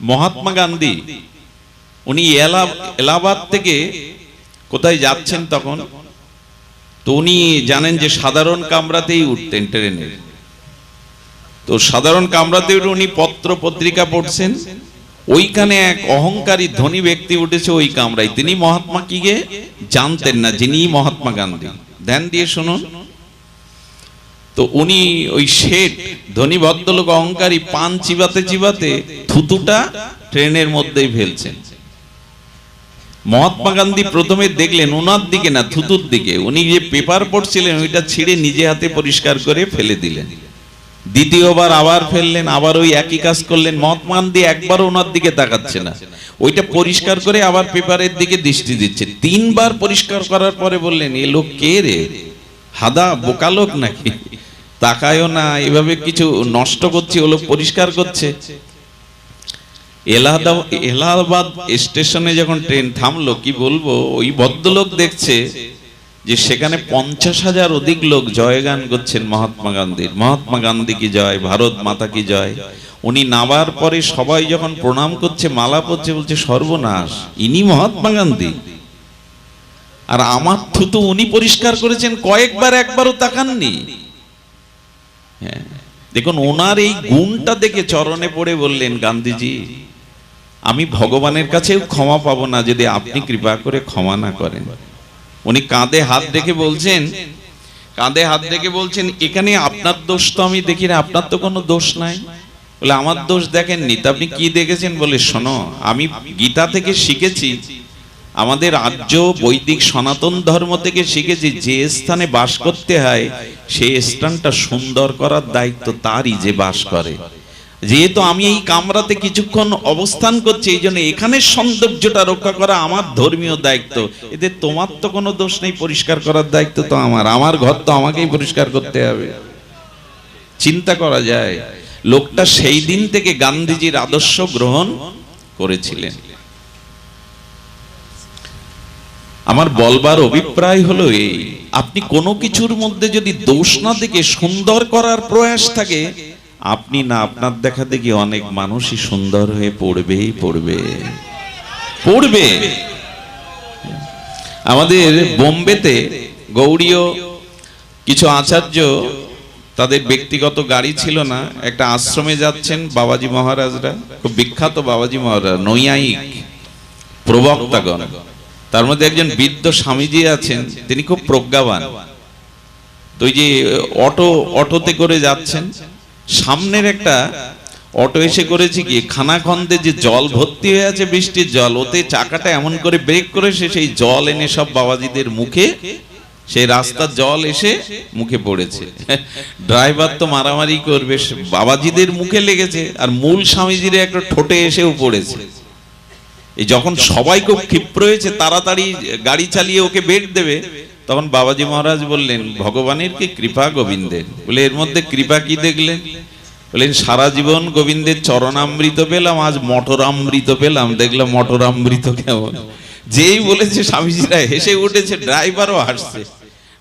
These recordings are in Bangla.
মহাত্মা গান্ধী, উনি এলাহাবাদ থেকে কোথায় যাচ্ছেন তখন? তো উনি জানেন যে সাধারণ কামরাতেই উঠতেন ট্রেনে। তো সাধারণ কামরাতে উনি পত্র পত্রিকা পড়ছেন। ওইখানে এক অহংকারী ধনী ব্যক্তি উঠেছে ওই কামরায়। তিনি মহাত্মা কি গে? জানতেন না যিনি মহাত্মা গান্ধী। ধ্যান দিয়ে শুনুন। তো উনি ওই শেঠ ধনী ভদ্রলোক অহংকারী পান চিবাতে চিবাতে থুতুটা ট্রেনের মধ্যেই ফেলছেন। মহাত্মা গান্ধী প্রথমে দেখলেন ওনার দিকে না, থুতুর দিকে। উনি যে পেপার পড়ছিলেন, ওইটা ছিঁড়ে নিজে হাতে পরিষ্কার করে ফেলে দিলেন। দ্বিতীয়বার আবার ফেললেন, আবার ওই একই কাজ করলেন। মহাত্মা গান্ধী একবারও ওনার দিকে তাকাচ্ছে না। ওইটা পরিষ্কার করে আবার পেপারের দিকে দৃষ্টি দিচ্ছে। তিনবার পরিষ্কার করার পরে বললেন, এ লোক কে রে? হাদা বোকা লোক নাকি? তাকায়ও না, এভাবে কিছু নষ্ট করছে ও লোক পরিষ্কার করছে। এলাহাবাদ এলাহাবাদ স্টেশনে যখন ট্রেন থামলো, কি বলব, ওই ভদ্রলোক দেখছে যে সেখানে পঞ্চাশ হাজার অধিক লোক জয়গান করছেন মহাত্মা গান্ধীর। মহাত্মা গান্ধী কি জয়, ভারত মাতা কি জয়? উনি নামার পরে সবাই যখন প্রণাম করছে, মালা পড়ছে বলছে, সর্বনাশ, ইনি মহাত্মা গান্ধী। আর আমার থুতু উনি পরিষ্কার করেছেন, কয়েকবার একবারও তাকাননি। হ্যাঁ দেখুন, ওনার এই গুণটা দেখে চরণে পড়ে বললেন, গান্ধীজি, আমি ভগবানের কাছেও ক্ষমা পাবো না যদি আপনি কৃপা করে ক্ষমা না করেন। উনি কাঁধে হাত রেখে বলছেন, কাঁধে হাত রেখে বলছেন, এখানে আপনার দোষ তো আমি দেখি না, আপনার তো কোনো দোষ নাই। বলে, আমার দোষ দেখেননি। তা আপনি কি দেখেছেন বলে, শোনো, আমি গীতা থেকে শিখেছি আমাদের আর্য বৈদিক সনাতন ধর্ম থেকে শিখেছি যে স্থানে বাস করতে হয় সেই স্থানটা সুন্দর করার দায়িত্ব তারই যে বাস করে। যেহেতু আমি এই কামরাতে কিছুক্ষণ অবস্থান করছি, এই জন্য এখানে সৌন্দর্যটা রক্ষা করা আমার ধর্মীয় দায়িত্ব। এতে তোমার তো কোনো দোষ নেই, পরিষ্কার করার দায়িত্ব তো আমার। আমার ঘর তো আমাকেই পরিষ্কার করতে হবে। চিন্তা করা যায়, লোকটা সেই দিন থেকে গান্ধীজির আদর্শ গ্রহণ করেছিলেন। আমার বলবার অভিপ্রায় হলো এই, আপনি কোনো কিছুর মধ্যে যদি দোষ না দেখে সুন্দর করার প্রয়াস থাকে, আপনি না আপনার দেখা দেখি অনেক মানুষই সুন্দর হয়ে পড়বেই পড়বে। পড়বে। আমাদের বোম্বেতে গৌড়ীয় কিছু আচার্য, তাদের ব্যক্তিগত গাড়ি ছিল না, একটা আশ্রমে যাচ্ছেন বাবাজি মহারাজরা, খুব বিখ্যাত বাবাজি মহারাজ, নৈয়ায়িক প্রবক্তাগণ। তার মধ্যে একজন বৃদ্ধ স্বামীজি আছেন, তিনি খুব প্রজ্ঞাবান। তো যে অটো, অটোতে করে যাচ্ছেন। সামনের একটা অটো এসে করেছে কি খানাখন্দে যে জল ভর্তি হয়ে আছে বৃষ্টির জল, ওতে চাকাটা এমন করে ব্রেক করে সে সেই জল এনে সব বাবাজিদের মুখে, সেই রাস্তার জল এসে মুখে পড়েছে। ড্রাইভার তো মারামারি করবে বাবাজিদের মুখে লেগেছে, আর মূল স্বামীজির একটা ঠোঁটে এসেও পড়েছে। এই যখন সবাই খুব ক্ষিপ্র হয়েছে তাড়াতাড়ি গাড়ি চালিয়ে ওকে বেড দেবে তখন বাবাজি মহারাজ বললেন ভগবানের কি কৃপা গোবিন্দের বলে এর মধ্যে কৃপা কি দেখলেন? বললেন সারা জীবন গোবিন্দের চরণামৃত পেলাম আজ মটরামৃত পেলাম। দেখলাম মটরামৃত কেমন। যেই বলেছে স্বামীজিরা হেসে উঠেছে ড্রাইভারও হাসছে।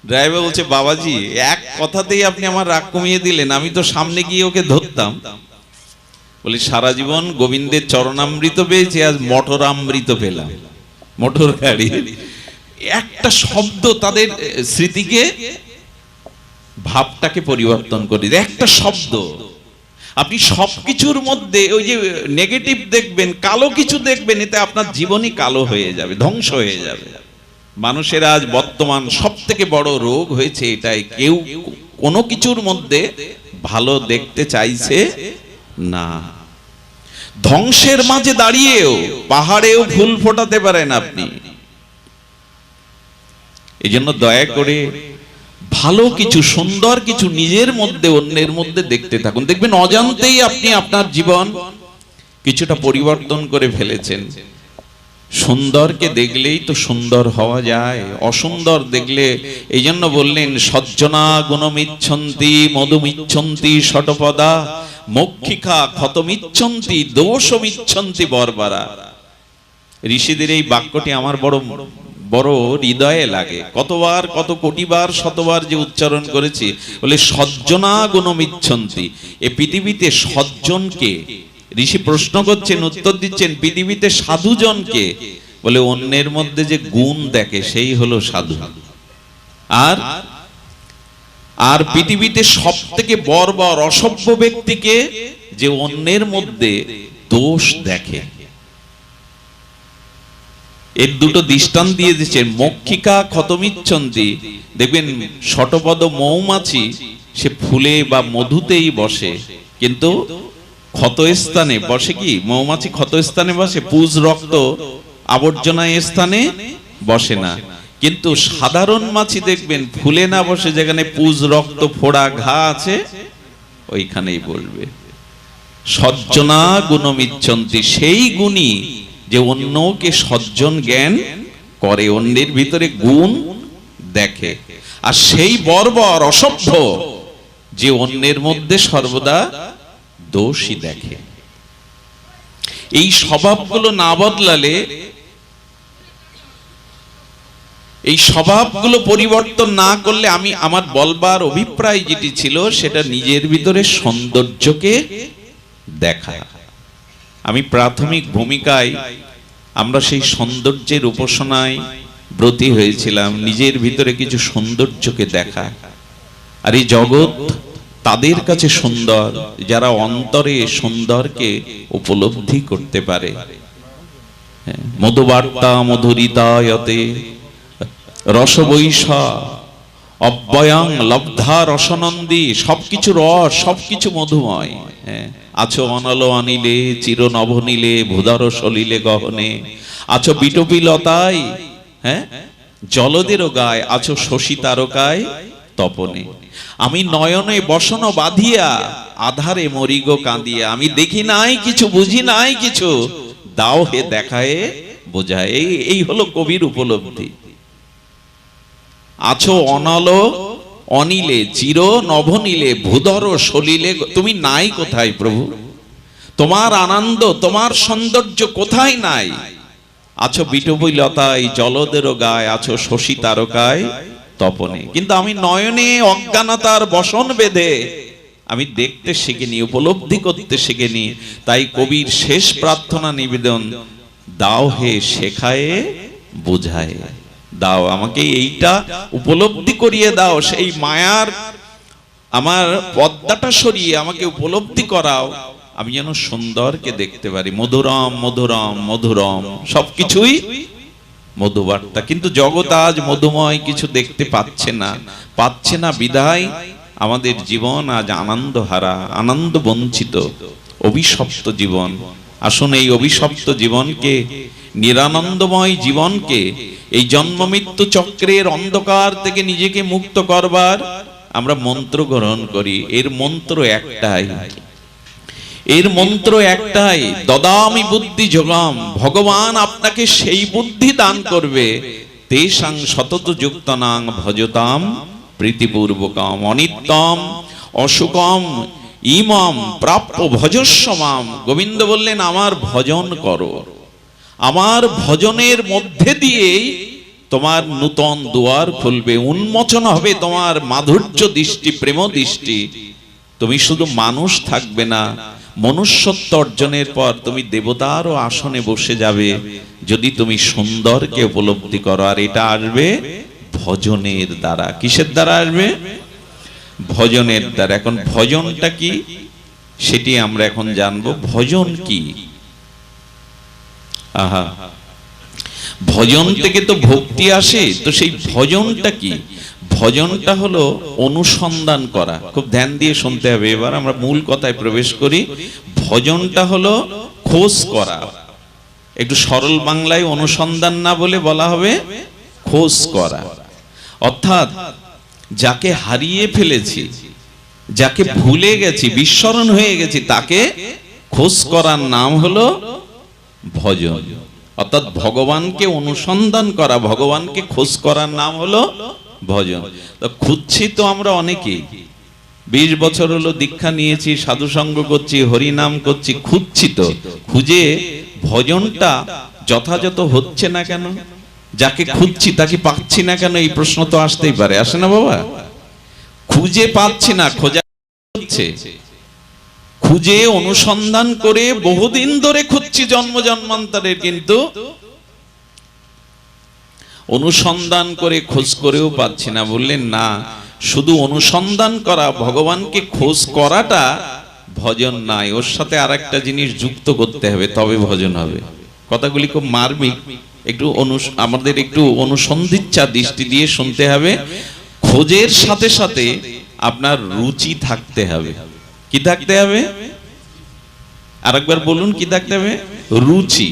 ড্রাইভার বলছে বাবাজি এক কথাতেই আপনি আমার রাগ কমিয়ে দিলেন আমি তো সামনে গিয়ে ওকে ধরতাম। বলি, সারা জীবন গোবিন্দের চরণামৃত পেয়েছি, আজ মটরামৃত পেলাম। মোটর গাড়ি। একটা শব্দ তাদের স্মৃতিকে, ভাবটাকে পরিবর্তন করে। একটা শব্দ। আপনি সবকিছুর মধ্যে ওই যে নেগেটিভ দেখবেন, কালো কিছু দেখবেন, এতে আপনার জীবনই কালো হয়ে যাবে, ধ্বংস হয়ে যাবে। মানুষের আজ বর্তমান সব থেকে বড় রোগ হয়েছে এটাই। কেউ কোনো কিছুর মধ্যে ভালো দেখতে চাইছে না। ধ্বংসের মাঝে দাঁড়িয়েও, পাহাড়েও ফুল ফোটাতে পারেন আপনি। এই জন্য দয়া করে ভালো কিছু, সুন্দর কিছু নিজের মধ্যে, অন্যের মধ্যে দেখতে থাকুন। দেখবেন অজান্তেই আপনি আপনার জীবন কিছুটা পরিবর্তন করে ফেলেছেন। সুন্দরকে দেখলেই তো সুন্দর হওয়া যায়, অসুন্দর দেখলে এই জন্য বললেন, সজ্জনা গুণমিচ্ছন্তি, মধুমিচ্ছন্তি শটপদা মক্ষিকা ক্ষতমিচ্ছন্তি, দোষমিচ্ছন্তি বরবারা। ঋষিদের এই বাক্যটি আমার বড় বড় হৃদয়ে লাগে। কতবার, কত কোটিবার, শতবার যে উচ্চারণ করেছি, বলে সজ্জনা গুণমিচ্ছন্তি। এ পৃথিবীতে সজ্জনকে, ঋষি প্রশ্ন করছেন, উত্তর দিচ্ছেন, পৃথিবীতে সাধুজনকে, বলে অন্যের মধ্যে যে গুণ দেখে, সেই হলো সাধু। আর আর পৃথিবীতে সব থেকে বর্বর অসভ্য ব্যক্তিকে যে অন্যের মধ্যে দোষ দেখে। এর দুটো দৃষ্টান দিয়ে দিচ্ছে, মক্ষিকা ক্ষতমিচ্ছন্তি। দেখবেন শটপদ মৌমাছি, সে ফুলে বা মধুতেই বসে, কিন্তু ক্ষতস্থানে বসে কি? মৌমাছি ক্ষতস্থানে বসে, পুজ রক্ত আবর্জনা স্থানে বসে না। কিন্তু সাধারণ মাছি দেখবেন ফুলে না বসে যেখানে পুজ, রক্ত ফোড়া, ঘা আছে, ওইখানেই বলবে। সজ্জনা গুণমিচ্ছন্তি সেই গুণী যে অন্যকে সজ্জন জ্ঞান করে, অন্যের ভিতরে গুণ দেখে। আর সেই বর্বর, অসভ্য যে অন্যের মধ্যে সর্বদা দোষী দেখে। এই স্বভাবগুলো না বদলালে এই স্বভাবগুলো পরিবর্তন না করলে আমি আমার বলবার অভিপ্রায় যেটি ছিল সেটা নিজের ভিতরে সৌন্দর্যকে দেখা। আমি প্রাথমিক ভূমিকায় আমরা সেই সৌন্দর্যের উপাসনায় ব্রতী হয়েছিলাম নিজের ভিতরে কিছু সৌন্দর্যকে দেখা। আর এই জগৎ তাদের কাছে সুন্দর যারা অন্তরে সুন্দরকে উপলব্ধি করতে পারে। হ্যাঁ, মধুবার্তা মধুরিতায়তে রসবৈষা অব্যয়াং লব্ধা রসনন্দী, সবকিছু রস, সবকিছু মধুময়। হ্যাঁ আছো অনল আনিলে চির নভনীলে ভূধর সলিলে গহনে। আছো বিটপি লতায় হ্যাঁ জলদেরও গায়, আছো শশী তারকায় তপনে। আমি নয়নে বসন বাঁধিয়া, আধারে মরিগ কাঁদিয়া। আমি দেখি নাই কিছু, বুঝি নাই কিছু দাও হে দেখায় বোঝায়। এই হলো কবির উপলব্ধি। আছো অনল, অনিলে, চির নভনীলে, ভূধর সলিলে, তুমি নাই কোথায় প্রভু? তোমার আনন্দ, তোমার সৌন্দর্য কোথায় নাই? আছো বিটবই লতায় জলদের গায়, আছো শশী তারকায়, তপনে। কিন্তু আমি নয়নে, অজ্ঞানতার বসন বেঁধে, আমি দেখতে শিখিনি, উপলব্ধি করতে শিখিনি, তাই কবির শেষ প্রার্থনা নিবেদন দাও হে শেখায়ে, বুঝায়। দাও, আমাকে এইটা উপলব্ধি করিয়ে দাও, সেই মায়ার আমার পদ্মাটা সরিয়ে আমাকে উপলব্ধি করাও। আমি যেন সুন্দরকে দেখতে পারি। মধুরম মধুরম মধুরম, সবকিছুই মধুবার্তা। কিন্তু জগৎ আজ মধুময় কিছু দেখতে পাচ্ছে না। পাচ্ছে না বিদায়। আমাদের জীবন আজ আনন্দ হারা আনন্দ বঞ্চিত অভিশপ্ত জীবন। আসুন এই অভিশপ্ত জীবনকে নিরানন্দময় জীবনকে এই জন্ম মৃত্যু চক্রের অন্ধকার থেকে নিজেকে মুক্ত করবার আমরা মন্ত্র গ্রহণ করি। এর মন্ত্র একটাই। এর মন্ত্র একটাই, দদামি বুদ্ধি যোগাম, ভগবান আপনাকে সেই বুদ্ধি দান করবে। তেসাং শতত যুক্তনাং ভজতাম প্রীতিপূর্বকম অনিত্যম অসুকম ইমম প্রাপ্য ভজস্বমাম গোবিন্দ বললেন, আমার ভজন করো। আমার ভজনের মধ্যে দিয়েই তোমার নূতন দুয়ার খুলবে, উন্মোচন হবে তোমার মাধুর্য দৃষ্টি, প্রেম দৃষ্টি। তুমি শুধু মানুষ থাকবে না, মনুষ্যত্ব অর্জনের পর তুমি দেবতারও আসনে বসে যাবে, যদি তুমি সুন্দরকে উপলব্ধি করো। আর এটা আসবে ভজনের দ্বারা। কিসের দ্বারা আসবে? ভজনের দ্বারা। এখন ভজনটা কি? সেটি আমরা এখন জানব। ভজন কি? আহা। ভজন থেকে তো ভক্তি আসে, তো সেই ভজনটা কি? ভজনটা হলো অনুসন্ধান করা। খুব ধ্যান দিয়ে শুনতে হবে। এবার আমরা মূল কথায় প্রবেশ করি। ভজনটা হলো খোঁজ করা। একটু সরল বাংলায় অনুসন্ধান না বলে বলা হবে খোঁজ করা। অর্থাৎ যাকে হারিয়ে ফেলেছি, যাকে ভুলে গেছি, বিস্মরণ হয়ে গেছি, তাকে খোঁজ করার নাম হলো ভজন। অর্থাৎ ভগবানকে অনুসন্ধান করা, ভগবানকে খোঁজ করার নাম হলো ভজন। তো খুঁজছি তো আমরা অনেকেই। বিশ বছর হলো দীক্ষা নিয়েছি সাধু সঙ্গ করছি হরি নাম করছি, খুঁজছি তো। খুঁজে ভজনটা যথাযথ হচ্ছে না কেন? যাকে খুঁজছি তাকে পাচ্ছি না কেন? এই প্রশ্ন তো আসতেই পারে। আসে না বাবা? খুঁজে পাচ্ছি না, খোঁজা হচ্ছে। খুঁজে, অনুসন্ধান করে বহুদিন ধরে খুঁজছি জন্ম জন্মান্তরের, কিন্তু অনুসন্ধান করে খোঁজ করেও পাচ্ছি না। বললেন, না, শুধু অনুসন্ধান করা, ভগবানকে খোঁজ করাটা ভজন নাই ওর সাথে আর একটা জিনিস যুক্ত করতে হবে, তবে ভজন হবে। কথাগুলি খুব মার্মিক। একটু আমাদের একটু অনুসন্ধিচ্ছা দৃষ্টি দিয়ে শুনতে হবে। খোঁজের সাথে সাথে আপনার রুচি থাকতে হবে। কি থাকতে হবে? আরেকবার বলুন, কি থাকতে হবে? রুচি।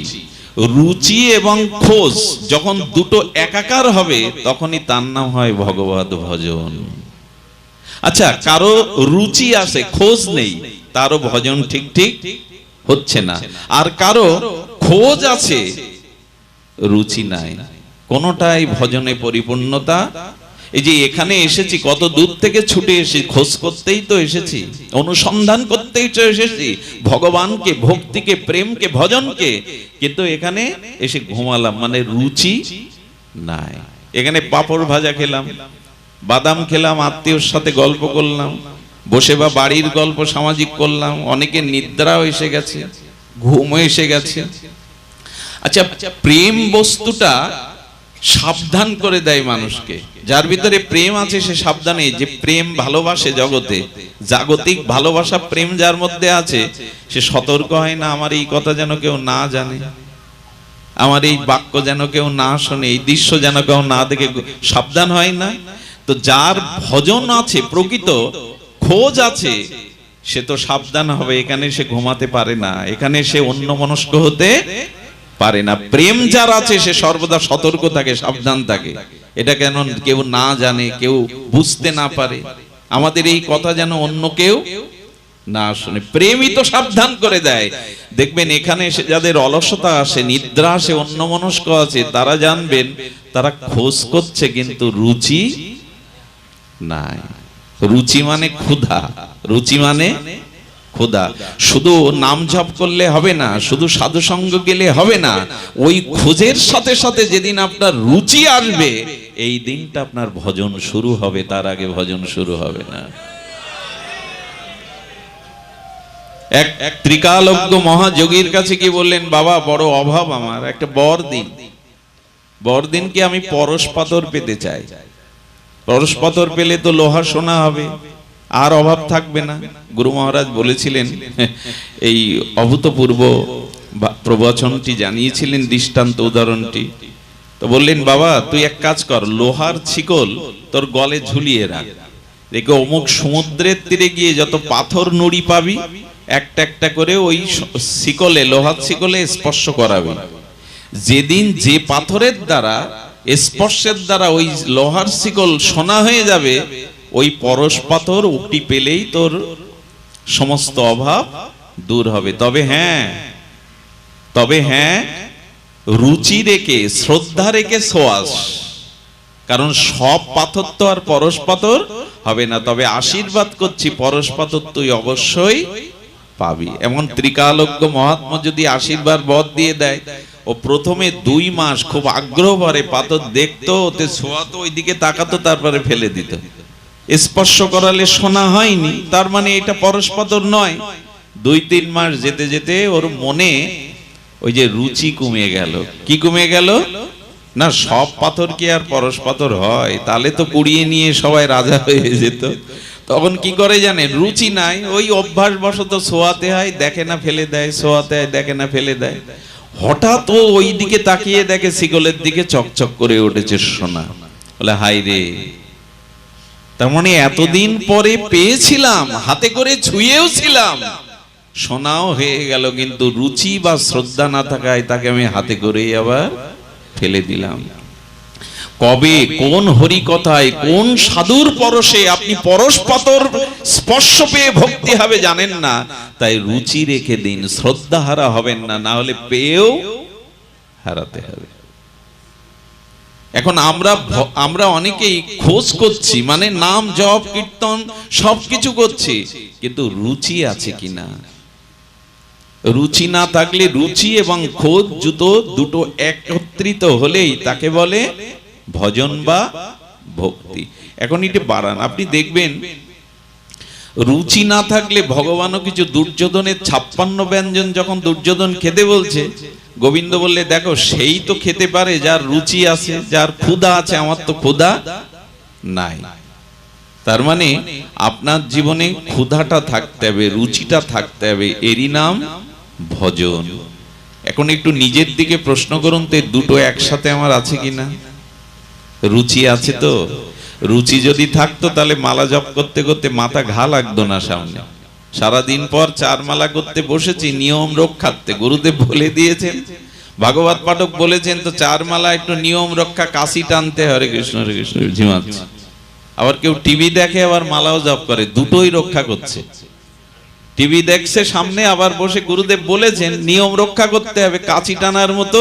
রুচি এবং খোঁজ, যখন দুটো একাকার হবে, তখনই তার নাম হয় ভগবত ভজন। আচ্ছা কারও রুচি আছে, খোঁজ নেই, তারও ভজন ঠিক ঠিক হচ্ছে না। আর কারও খোঁজ আছে, রুচি নাই। কোনটাই ভজনে পরিপূর্ণতা এই যে এখানে এসেছি, কত দূর থেকে ছুটে এসেছি, খোঁজ করতেই তো এসেছি, অনুসন্ধান করতেই তো এসেছি, ভগবানকে, ভক্তিকে, প্রেমকে, ভজনকে, কিন্তু এখানে এসে ঘুমালাম মানে রুচি নাই। এখানে পাপড় ভাজা খেলাম, বাদাম খেলাম, আত্মীয়র সাথে গল্প করলাম, বসে বা বাড়ির গল্প সামাজিক করলাম, অনেকে নিদ্রাও এসে গেছে, ঘুমও এসে গেছে। আচ্ছা প্রেম বস্তুটা সাবধান করে দেয় মানুষকে। যার ভিতরে প্রেম আছে, সে সাবধানে যে প্রেম ভালোবাসে জগতে, জাগতিক ভালোবাসা প্রেম যার মধ্যে আছে, সে সতর্ক হয় না, আমার এই কথা যেন কেউ না জানে। আমার এই বাক্য যেন কেউ না শোনে, এই দৃশ্য যেন কেউ না দেখে, সাবধান হয় না। তো যার ভজন আছে, প্রকৃত খোঁজ আছে, সে তো সাবধান হবে, এখানে সে ঘুমাতে পারে না, এখানে সে অন্য মনস্ক হতে পারে না। প্রেম যার আছে, সে সর্বদা সতর্ক থাকে, সাবধান থাকে। এটা কেন কেউ না জানে, কেউ বুঝতে না পারে। আমাদের এই কথা যেন অন্য কেউ না শুনে। প্রেমই তো সাবধান করে দেয়। দেখবেন এখানে এসে যাদের অলসতা আসে, নিদ্রা আসে অন্য মনস্ক আছে, তারা জানবেন, তারা খোঁজ করছে, কিন্তু রুচি নাই। রুচি মানে ক্ষুধা। রুচি মানে ক্ষুধা শুধু নাম জপ করলে হবে না, শুধু সাধু সঙ্গ গেলে হবে না, ওই খোঁজের সাথে সাথে যেদিন আপনার রুচি আসবে, এই দিনটা আপনার ভজন শুরু হবে, তার আগে ভজন শুরু হবে না। এক এক ত্রিকালজ্ঞ মহাযোগীর কাছে কি বললেন, বাবা, বড় অভাব আমার, একটা বর দিন বর আমি পরশ পাথর পেতে চাই। পরশ পাথর পেলে তো লোহা সোনা হবে। আর অভাব থাকবে না। গুরু মহারাজ বলেছিলেন, এই অভূতপূর্ব প্রবচনটি জানিয়েছিলেন, দৃষ্টান্ত উদাহরণটি। তো বললেন, বাবা, তুই এক কাজ কর, লোহার ছিকল তোর গলে ঝুলিয়ে রাখ। দেখে অমুক সমুদ্রের তীরে গিয়ে যত পাথর নুড়ি পাবি, একটা একটা করে ওই শিকলে লোহার শিকলে স্পর্শ করাবি। যেদিন যে পাথরের দ্বারা, স্পর্শের দ্বারা ওই লোহার শিকল সোনা হয়ে যাবে ওই পরশ পাথর উক্তি পেলেই তোর সমস্ত অভাব দূর হবে। তবে হ্যাঁ তবে হ্যাঁ রুচি রেখে, শ্রদ্ধা রেখে সোয়াস। কারণ সব পাথর তো আর পরশ পাথর হবে না। তবে আশীর্বাদ করছি, পরশ পাথর তুই অবশ্যই পাবি। এমন ত্রিকালজ্ঞ মহাত্মা যদি আশীর্বাদ বধ দিয়ে দেয়, ও প্রথমে দুই মাস খুব আগ্রহ ভরে পাথর দেখতো, ওতে ছোঁয়াতো ওইদিকে তাকাতো, তারপরে ফেলে দিত। স্পর্শ করালে শোনা হয়নি, তার মানে এটা পরশ পাথর নয়। দুই তিন মাস যেতে যেতে ওর মনে ওই যে রুচি কমে গেল। কি কমে গেল? না, সব পাথর কি আর পরশ পাথর হয়? তাহলে তো কুড়িয়ে নিয়ে সবাই রাজা হয়ে যেত। তখন কি করে জানেন? রুচি নাই, ওই অভ্যাস বশত সোয়াতে হয় দেখে না ফেলে দেয়, সোয়াতে হয় দেখে না ফেলে দেয়। হঠাৎ ও ওই দিকে তাকিয়ে দেখে শিকলের দিকে চকচক করে উঠেছে সোনা। বলে হাই রে তার মানে এতদিন পরে পেয়েছিলাম, হাতে করে ছুঁয়েও ছিলাম। সোনাও হয়ে গেল, কিন্তু রুচি বা শ্রদ্ধা না থাকায় তাকে আমি হাতে করে আবার ফেলে দিলাম। কবে, কোন হরি কথায় কোন সাধুর পরশে আপনি পরশ পাতর স্পর্শ পেয়ে ভক্তি হবে জানেন না, তাই রুচি রেখে দিন শ্রদ্ধা হারা হবেন না না হলে পেয়েও হারাতে হবে। এখন আমরা আমরা অনেকেই খোঁজ করছি মানে নাম, জপ, কীর্তন, সবকিছু করছি, কিন্তু রুচি আছে কিনা? রুচি না থাকলে রুচি এবং খোঁজ জুতো দুটো একত্রিত হলেই তাকে বলে ভজন বা ভক্তি। এখন এটা বাড়ান। আপনি দেখবেন রুচি না থাকলে ভগবানও কিছু দুর্যোধনের ছাপ্পান্ন ব্যঞ্জন যখন দুর্যোধন খেতে বলছে, গোবিন্দ বললে, দেখো, সেই তো খেতে পারে যার রুচি আছে, যার ক্ষুধা আছে, আমার তো ক্ষুধা নাই। তার মানে আপনার জীবনে ক্ষুধাটা থাকতে হবে, রুচিটা থাকতে হবে। এরই নাম ভজন। এখন একটু নিজের দিকে প্রশ্ন করুন, তো দুটো একসাথে আমার আছে কিনা? রুচি আছে তো? রুচি যদি থাকতো, তাহলে মালা জপ করতে করতে মাথা ঘা লাগতো না সামনে। সারাদিন পর চার মালা করতে বসেছি, নিয়ম রক্ষার্থে। গুরুদেব বলে দিয়েছেন, ভাগবত পাঠক বলেছেন তো, চার মালা একটু নিয়ম রক্ষা, কাশি টানতে হরে কৃষ্ণ হরে কৃষ্ণ ঝিমাচ্ছে আবার কেউ টিভি দেখে আবার মালাও জপ করে, দুটোই রক্ষা করছে। টিভি দেখছে, সামনে আবার বসে গুরুদেব বলেছেন, নিয়ম রক্ষা করতে হবে কাচি টানার মতো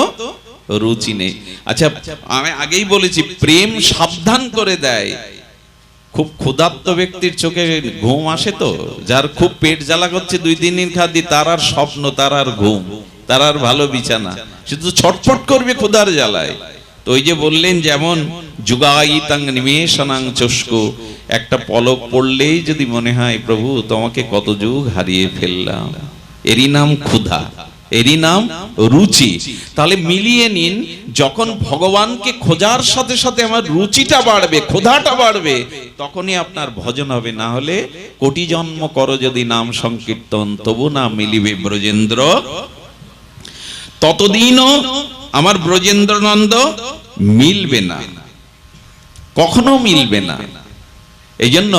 রুচি নেই। আচ্ছা আমি আগেই বলেছি, প্রেম সাবধান করে দেয়। খুব ক্ষুধার্ত ব্যক্তির চোখে ঘুম আসে তো, যার খুব পেট জ্বালা করছে, দুই তিন দিন খাদি তার আর স্বপ্ন, তার আর ঘুম, তার আর ভালো বিছানা। শুধু ছটফট করবে ক্ষুধার জ্বালায়। তো ওই যে বললেন যেমন যুগায়িতাং নিমেষণাং চস্কু একটা পলক পড়লেই যদি মনে হয়, প্রভু, তোমাকে কত যুগ হারিয়ে ফেললাম। এরই নাম ক্ষুধা। এরই নাম রুচি। তাহলে মিলিয়ে নিন, যখন ভগবানকে খোঁজার সাথে সাথে আমার রুচিটা বাড়বে, ক্ষুধাটা বাড়বে, তখনই আপনার ভজন হবে। না হলে কোটি জন্ম করো যদি নাম সংকীর্তন, তবু না মিলিবে ব্রজেন্দ্র। ততদিনও আমার ব্রজেন্দ্রনন্দ মিলবে না। কখনো মিলবে না। এই জন্য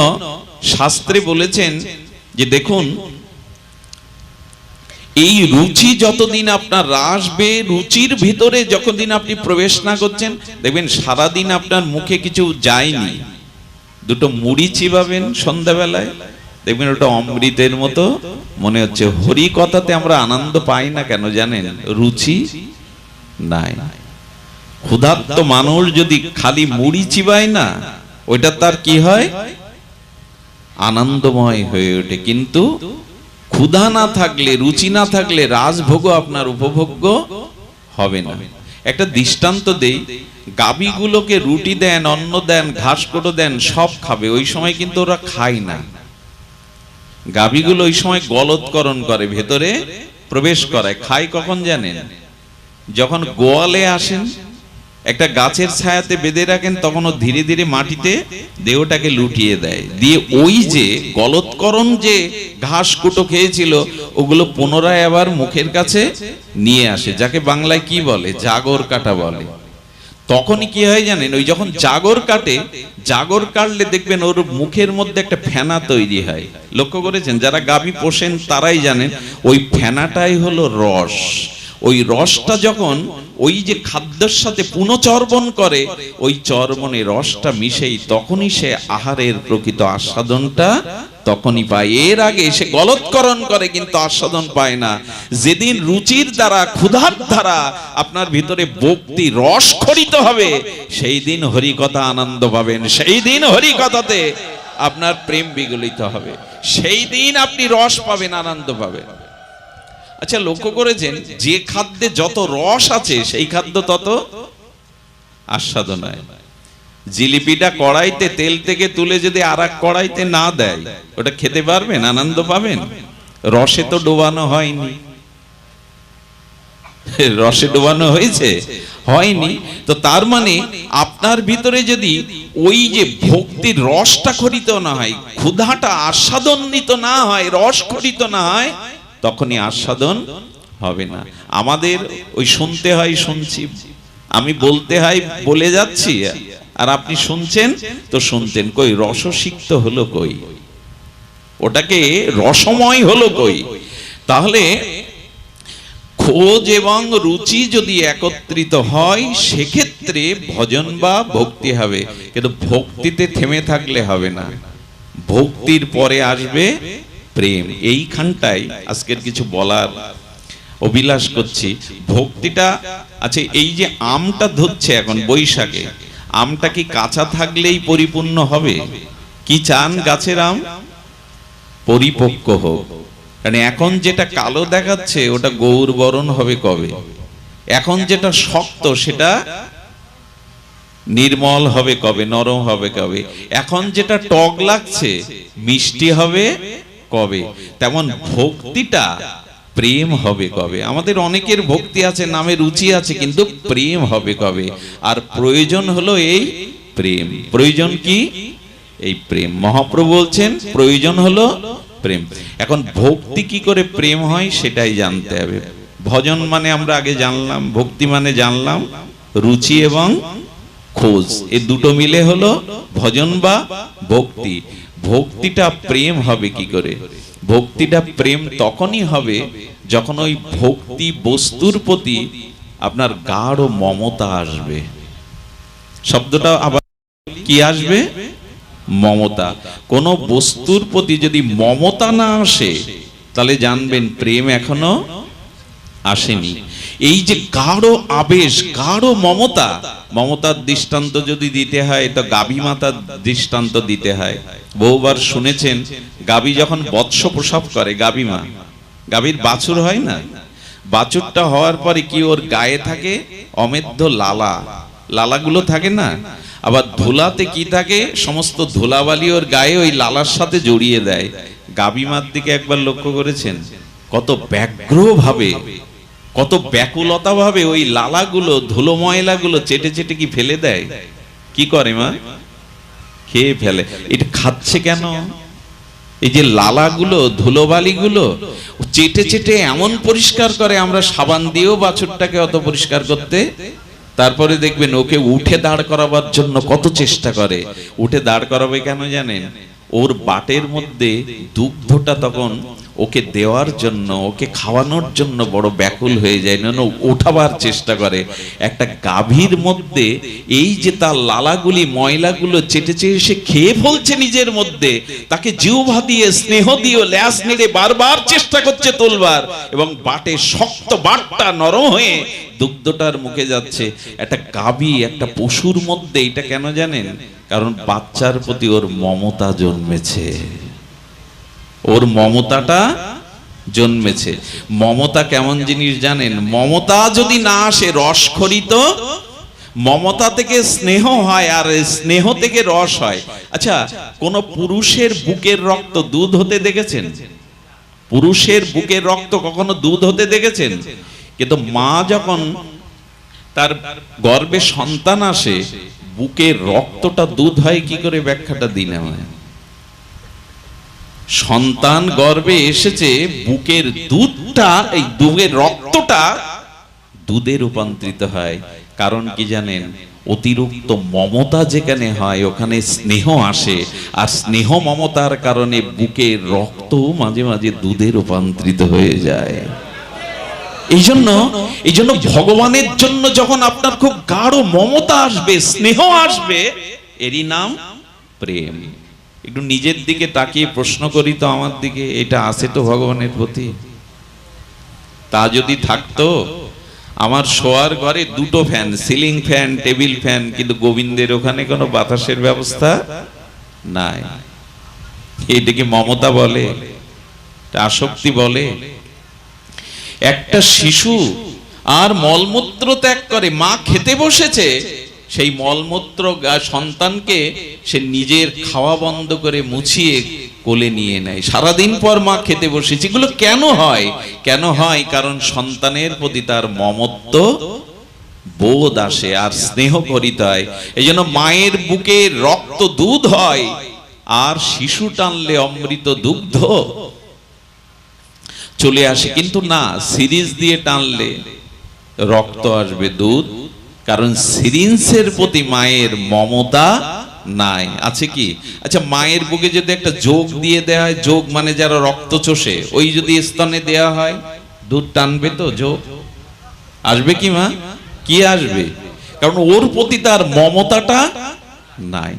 শাস্ত্রে বলেছেন যে দেখুন এই রুচি যতদিন আপনার আসবে, রুচির ভিতরে যতদিন আপনি প্রবেশ না করছেন, দেখবেন সারাদিন আপনার মুখে কিছু যায়নি। দুটো মুড়ি চিবাবেন সন্ধ্যাবেলায়, দেখবেন ওটা অমৃতের মতো, মনে হচ্ছে হরি কথাতে আমরা আনন্দ পাই না কেন জানেন? রুচি নাই। ক্ষুধার্ত মানুষ যদি খালি মুড়ি চিবায় না ওইটা তার কি হয়? আনন্দময় হয়ে ওঠে। কিন্তু ক্ষুধা না থাকলে, রুচি না থাকলে রাজভোগও আপনার উপভোগ্য হবে না। একটা দৃষ্টান্ত দেই গাবিগুলোকে রুটি দেন, অন্ন দেন ঘাস কোটো দেন, সব খাবে, ওই সময় কিন্তু ওরা খায় না। গাবিগুলো ওই সময় গলৎকরণ করে, ভেতরে প্রবেশ করায়। খায় কখন জানেন? যখন গোয়ালে আসেন একটা গাছের ছায়াতে বেঁধে রাখেন, তখন ও ধীরে ধীরে মাটিতে দেহটাকে লুটিয়ে দেয়। দিয়ে ওই যে গলৎকরণ যে ঘাস কুটো খেয়েছিল, ওগুলো পুনরায় আবার মুখের কাছে নিয়ে আসে, যাকে বাংলায় কি বলে? জাগর কাটা বলে। তখনই কি হয় জানেন, ওই যখন জাগর কাটে, জাগর কাটলে দেখবেন ওর মুখের মধ্যে একটা ফেনা তৈরি হয়। লক্ষ্য করেছেন? যারা গাবি পোষেন তারাই জানেন, ওই ফেনাটাই হলো রস। ওই রসটা যখন ওই যে খাদ্যের সাথে পুনঃচর্বণ করে, ওই চর্বণে রসটা মিশেই তখনই সে আহারের প্রকৃত আস্বাদনটা তখনই পায়। এর আগে সে গলৎকরণ করে কিন্তু আস্বাদন পায় না। যেদিন রুচির দ্বারা, ক্ষুধার দ্বারা আপনার ভিতরে ভক্তি, রস খরিত হবে, সেই দিন হরিকথা আনন্দ পাবেন। সেই দিন হরিকথাতে আপনার প্রেম বিগলিত হবে। সেই দিন আপনি রস পাবেন, আনন্দ পাবেন। আচ্ছা লক্ষ্য করেছেন, যে খাদ্যে যত রস আছে, সেই খাদ্য তত আস্বাদনায়। জিলিপিটা কড়াইতে তেল থেকে তুলে যদি আর এক কড়াইতে না দেয়, ওটা খেতে পারবেন, আনন্দ পাবেন? রসে তো ডোবানো হয়নি। রসে ডোবানো হয়েছে? হয়নি। তো তার মানে আপনার ভিতরে যদি ওই যে ভক্তির রসটা খরিত না হয়, ক্ষুধাটা আস্বাদনিত না হয়, রস খরিত না হয় তখনই আস্বাদন হবে না। আমাদের ওই শুনতে হয়, শুনছি। আমি বলতে হয়, বলে যাচ্ছি, আর আপনি শুনছেন তো শুনতেন। কই রসসিক্ত হলো কই? ওটাকে রসময় হলো কই? তাহলে খোঁজ এবং রুচি যদি একত্রিত হয়, সেক্ষেত্রে ভজন বা ভক্তি হবে। কিন্তু ভক্তিতে থেমে থাকলে হবে না। ভক্তির পরে আসবে প্রেম। এইখানটাই আজকের কিছু বলার অভিলাষ করছি। ভক্তিটা আচ্ছা এই যে আমটা ধরছে এখন বৈশাখে, আমটা কি কাঁচা থাকলেই পরিপূর্ণ হবে? কি চান গাছের আম? পরিপক্ক হোক। কারণ এখন যেটা কালো দেখাচ্ছে, ওটা গৌর বরণ হবে কবে? এখন যেটা শক্ত, সেটা নির্মল হবে কবে, নরম হবে কবে? এখন যেটা টক লাগছে, মিষ্টি হবে কবে? তেমন ভক্তিটা প্রেম হবে কবে? আমাদের অনেকের ভক্তি আছে, নামে রুচি আছে, কিন্তু প্রেম হবে কবে? আর প্রয়োজন হলো এই প্রেম। প্রয়োজন কি? এই প্রেম। মহাপ্রভু বলছেন, প্রয়োজন হলো প্রেম। এখন ভক্তি কি করে প্রেম হয় সেটাই জানতে হবে। ভজন মানে আমরা আগে জানলাম, ভক্তি মানে জানলাম, রুচি এবং খোঁজ। এ দুটো মিলে হলো ভজন বা ভক্তি। ভক্তিটা প্রেম হবে কি করে? ভক্তিটা প্রেম তখনই হবে যখন ওই ভক্তি বস্তুর প্রতি আপনার গাঢ় মমতা আসবে। শব্দটা আবার কি আসবে? মমতা। কোন বস্তুর প্রতি যদি মমতা না আসে, তাহলে জানবেন প্রেম এখনও আসেনি। এই যে গাঢ় আবেশ, গাঢ় মমতা, মমতার দৃষ্টান্ত যদি দিতে হয়, তো গাভী মাতার দৃষ্টান্ত দিতে হয়। বহুবার শুনেছেন, গাবি যখন বৎস প্রসব করে, গাবি মা, গাবির বাছুর হয় না? বাছুরটা হওয়ার পরে কি ওর গায়ে থাকে? অমেধ্য লালা, লালাগুলো থাকে না? আবার ধুলাতে কি থাকে? সমস্ত ধুলাবালি ওর গায়ে ওই লালার সাথে জড়িয়ে দেয়। গাভী মার দিকে একবার লক্ষ্য করেছেন, কত ব্যগ্র ভাবে কত ব্যাকুলতা ভাবে ওই লালাগুলো, ধুলো ময়লাগুলো চেটে চেটে কি ফেলে দেয়? কি করে মা? খেয়ে ফেলে। এটা খাচ্ছে কেন? এই যে লালাগুলো, ধুলোবালিগুলো, চেটে চেটে এমন পরিষ্কার করে আমরা সাবান দিয়েও বাছুরটাকে অত পরিষ্কার করতে, তারপরে দেখবেন ওকে উঠে দাঁড় করাবার জন্য কত চেষ্টা করে। উঠে দাঁড় করাবে কেন জানেন? ওর বাটের মধ্যে দুগ্ধটা তখন ওকে দেওয়ার জন্য, ওকে খাওয়ানোর জন্য বড় ব্যাকুল হয়ে যায়। না ওঠাবার চেষ্টা করে। একটা গাভীর মধ্যে এই যে তার লালাগুলি, ময়লাগুলো চেটে চেটে সে খেয়ে ফেলছে নিজের মধ্যে, তাকে জিহ্বা দিয়ে, স্নেহ দিয়ে ল্যাস নেড়ে বারবার চেষ্টা করছে তোলবার এবং বাটে শক্ত বাটটা নরম হয়ে দুগ্ধটার মুখে যাচ্ছে। একটা গাভী, একটা পশুর মধ্যে, এটা কেন জানেন? কারণ বাচ্চার প্রতি ওর মমতা জন্মেছে। ওর মমতাটা জন্মেছে। মমতা কেমন জিনিস জানেন? মমতা যদি না আসে রসখরিত মমতা থেকে স্নেহ হয় আর স্নেহ থেকে রস হয়। আচ্ছা কোন পুরুষের বুকের রক্ত দুধ হতে দেখেছেন? পুরুষের বুকের রক্ত কখনো দুধ হতে দেখেছেন? কিন্তু মা যখন তার গর্ভে সন্তান আসে, বুকের রক্তটা দুধ হয়, কি করে ব্যাখ্যাটা দিন আমায়? সন্তান গর্ভে এসেছে, বুকের দুধটা, এই দুধের রক্তটা দুধে রূপান্তরিত হয়। কারণ কি জানেন? অতিরিক্ত মমতা যেখানে হয়, ওখানে স্নেহ আসে। আর স্নেহ মমতার কারণে বুকের রক্ত মাঝে মাঝে দুধে রূপান্তরিত হয়ে যায়। এই জন্য এই জন্য ভগবানের জন্য যখন আপনার খুব গাঢ় মমতা আসবে, স্নেহ আসবে, এরই নাম প্রেম। একটু নিজের দিকে তাকিয়ে প্রশ্ন করি তো আমার দিকে, এটা আছে তো ভগবানের প্রতি? তা যদি থাকতো, আমার শোয়ার ঘরে দুটো fan, ceiling fan, table fan, কিন্তু গোবিন্দের ওখানে কোনো বাতাসের ব্যবস্থা নাই। এটাকে মমতা বলে? আসক্তি বলে? একটা শিশু আর মলমূত্র ত্যাগ করে, মা খেতে বসেছে সেই মলমূত্র সন্তানকে সে নিজের খাওয়া বন্ধ করে মুছিয়ে কোলে নিয়ে নেয়। সারাদিন পর মা খেতে বসেছে। এগুলো কেন হয়? কেন হয়? কারণ সন্তানের প্রতি তার মমত্ব বোধ আসে আর স্নেহ করিত হয়। এই জন্য মায়ের বুকে রক্ত দুধ হয় আর শিশু টানলে অমৃত দুগ্ধ চলে আসে। কিন্তু না, সিরিজ দিয়ে টানলে রক্ত আসবে দুধ। কারণ সিরিঞ্জের প্রতি মায়ের মমতা নাই। আছে কি? আচ্ছা মায়ের বুকে যদি একটা যোগ দিয়ে দেওয়া হয় যোগ মানে যারা রক্ত চষে ওই যদি স্তনে দেওয়া হয় দুধ টানবে তো যোগ? আসবে কি মা? কি আসবে? কারণ ওর প্রতি তার মমতাটা নাই।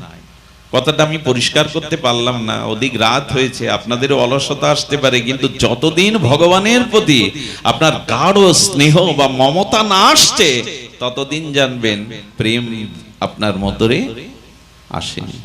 কথাটা আমি পরিষ্কার করতে পারলাম না। অধিক রাত হয়েছে আপনাদেরও অলসতা আসতে পারে কিন্তু যতদিন ভগবানের প্রতি আপনার গাঢ় স্নেহ বা মমতা না আসছে ততদিন জানবেন প্রেম আপনার মতরে আসেনি।